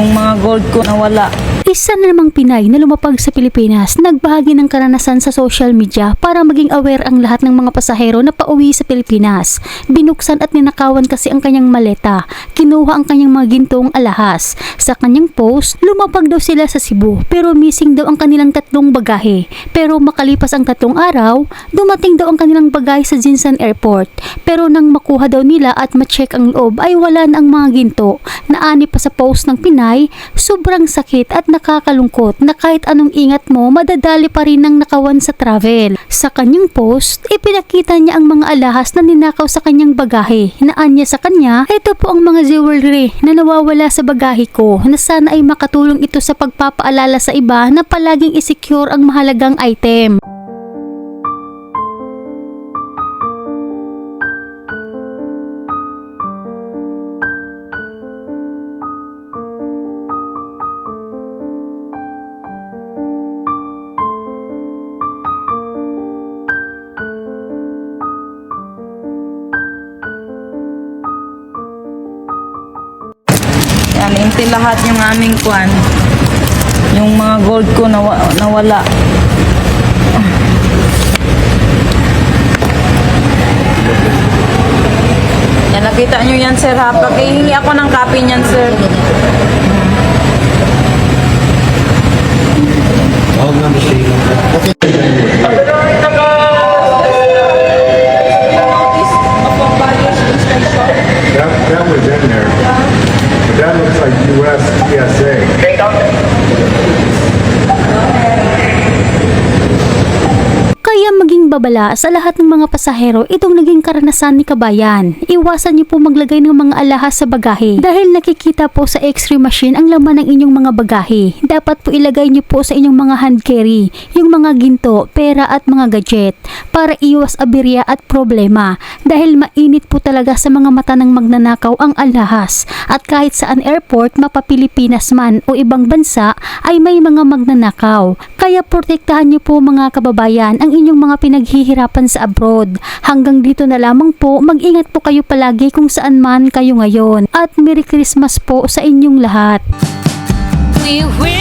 Yung mga gold ko nawala. Isa na namang Pinay na lumapag sa Pilipinas, nagbahagi ng karanasan sa social media para maging aware ang lahat ng mga pasahero na pauwi sa Pilipinas. Binuksan at ninakawan kasi ang kanyang maleta. Kinuha ang kanyang mga gintong alahas. Sa kanyang post, lumapag daw sila sa Cebu pero missing daw ang kanilang tatlong bagahe. Pero makalipas ang tatlong araw, dumating daw ang kanilang bagahe sa Jinsan Airport. Pero nang makuha daw nila at ma-check ang loob ay wala na ang mga ginto. Naani pa sa post ng Pinay, sobrang sakit at nakakalungkot na kahit anong ingat mo, madadali pa rin ng nakawan sa travel. Sa kanyang post, ipinakita niya ang mga alahas na ninakaw sa kanyang bagahe. Naan niya sa kanya, ito po ang mga jewelry na nawawala sa bagahe ko na sana ay makatulong ito sa pagpapaalala sa iba na palaging isecure ang mahalagang item. Yan, inti lahat yung aming kwan. Yung mga gold ko nawa, nawala. Yan, nakita nyo yan, sir, ha? Pag hihingi ako ng copy niyan, sir. That, that was. But that looks like US PSA. Kaya maging babala sa lahat ng mga pasahero itong naging karanasan ni Kabayan. Iwasan niyo po maglagay ng mga alahas sa bagahe dahil nakikita po sa x-ray machine ang laman ng inyong mga bagahe. Dapat po ilagay niyo po sa inyong mga hand carry yung mga ginto, pera at mga gadget para iwas aberya at problema dahil mainit po talaga sa mga mata ng magnanakaw ang alahas at kahit saan airport mapapilipinas man o ibang bansa ay may mga magnanakaw. Kaya protektahan niyo po mga kababayan ang inyong mga pinaghihirapan sa abroad. Hanggang dito na lamang po, mag-ingat po kayo palagi kung saan man kayo ngayon. At Merry Christmas po sa inyong lahat. We will